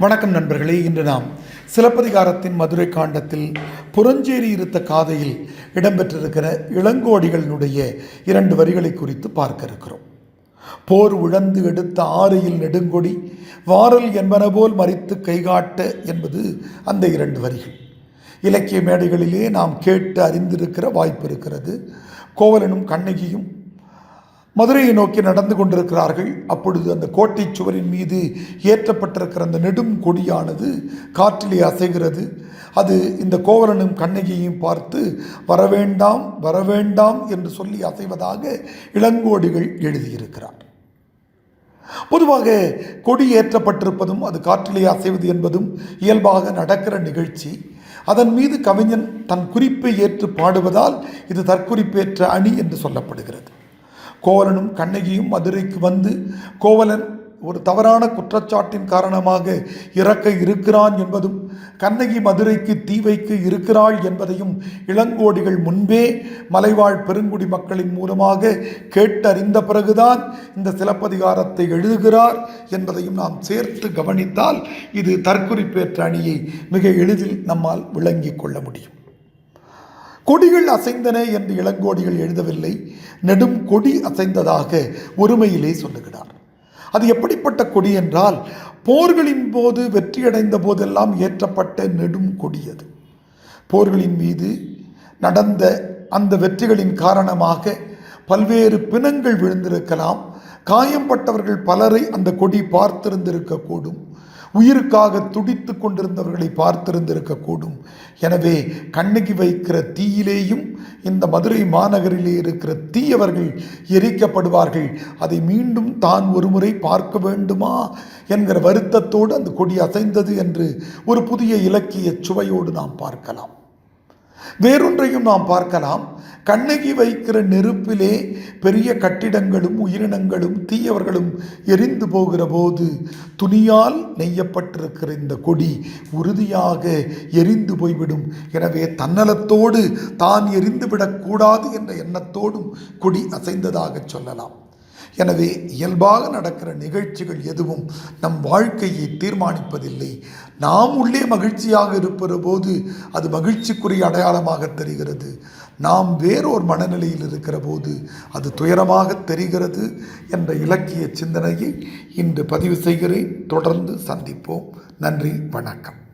வணக்கம் நண்பர்களே இன்று நாம் சிலப்பதிகாரத்தின் மதுரை காண்டத்தில் புறஞ்சேரி இருத்த காதையில் இடம்பெற்றிருக்கிற இளங்கோடிகளினுடைய இரண்டு வரிகளை குறித்து பார்க்க இருக்கிறோம். போர் உழந்து எடுத்த ஆறையில் நெடுங்கொடி வாரல் என்பன போல் மறித்து கைகாட்ட என்பது அந்த இரண்டு வரிகள். இலக்கிய மேடைகளிலே நாம் கேட்டு அறிந்திருக்கிற வாய்ப்பு இருக்கிறது. கோவலனும் கண்ணகியும் மதுரையை நோக்கி நடந்து கொண்டிருக்கிறார்கள். அப்பொழுது அந்த கோட்டை சுவரின் மீது ஏற்றப்பட்டிருக்கிற அந்த நெடும் கொடியானது காற்றிலே அசைகிறது. அது இந்த கோவலனும் கண்ணகியையும் பார்த்து வரவேண்டாம் வரவேண்டாம் என்று சொல்லி அசைவதாக இளங்கோடிகள் எழுதியிருக்கிறார். பொதுவாக கொடி ஏற்றப்பட்டிருப்பதும் அது காற்றிலே அசைவது என்பதும் இயல்பாக நடக்கிற நிகழ்ச்சி. அதன் மீது கவிஞன் தன் குறிப்பை ஏற்று பாடுவதால் இது தற்குறிப்பேற்ற அணி என்று சொல்லப்படுகிறது. கோவலனும் கண்ணகியும் மதுரைக்கு வந்து கோவலன் ஒரு தவறான குற்றச்சாட்டின் காரணமாக இறக்க இருக்கிறான் என்பதும் கண்ணகி மதுரைக்கு தீ வைக்க இருக்கிறாள் என்பதையும் இளங்கோடிகள் முன்பே மலைவாழ் பெருங்குடி மக்களின் மூலமாக கேட்டறிந்த பிறகுதான் இந்த சிலப்பதிகாரத்தை எழுதுகிறார் என்பதையும் நாம் சேர்த்து கவனித்தால் இது தற்குறிப்பேற்ற அணியை மிக எளிதில் நம்மால் விளங்கிக் கொள்ள முடியும். கொடிகள் அசைந்தன என்று இளங்கோடிகள் எழுதவில்லை. நெடும் கொடி அசைந்ததாக ஒருமையிலே சொல்லுகிறார். அது எப்படிப்பட்ட கொடி என்றால் போர்களின் போது வெற்றியடைந்த போதெல்லாம் ஏற்றப்பட்ட நெடும் கொடி அது. போர்களின் மீது நடந்த அந்த வெற்றிகளின் காரணமாக பல்வேறு பிணங்கள் விழுந்திருக்கலாம். காயம்பட்டவர்கள் பலரை அந்த கொடி பார்த்திருந்திருக்கக்கூடும். உயிருக்காக துடித்து கொண்டிருந்தவர்களை பார்த்திருந்திருக்கக்கூடும். எனவே கண்ணகி வைக்கிற தீயிலேயும் இந்த மதுரை மாநகரிலே இருக்கிற தீயவர்கள் எரிக்கப்படுவார்கள். அதை மீண்டும் தான் ஒருமுறை பார்க்க வேண்டுமா என்கிற வருத்தத்தோடு அந்த கொடி அசைந்தது என்று ஒரு புதிய இலக்கிய சுவையோடு நாம் பார்க்கலாம். வேறொன்றையும் நாம் பார்க்கலாம். கண்ணகி வைக்கிற நெருப்பிலே பெரிய கட்டிடங்களும் உயிரினங்களும் தீயவர்களும் எரிந்து போகிற போது துணியால் நெய்யப்பட்டிருக்கிற இந்த கொடி உறுதியாக எரிந்து போய்விடும். எனவே தன்னலத்தோடு தான் எரிந்துவிடக்கூடாது என்ற எண்ணத்தோடும் கொடி அசைந்ததாக சொல்லலாம். எனவே இயல்பாக நடக்கிற நிகழ்ச்சிகள் எதுவும் நம் வாழ்க்கையை தீர்மானிப்பதில்லை. நாம் உள்ளே மகிழ்ச்சியாக இருப்பது போது அது மகிழ்ச்சிக்குரிய அடையாளமாக தெரிகிறது. நாம் வேறொரு மனநிலையில் இருக்கிற போது அது துயரமாக தெரிகிறது என்ற இலக்கிய சிந்தனையை இன்று பதிவு செய்கிறேன். தொடர்ந்து சந்திப்போம். நன்றி வணக்கம்.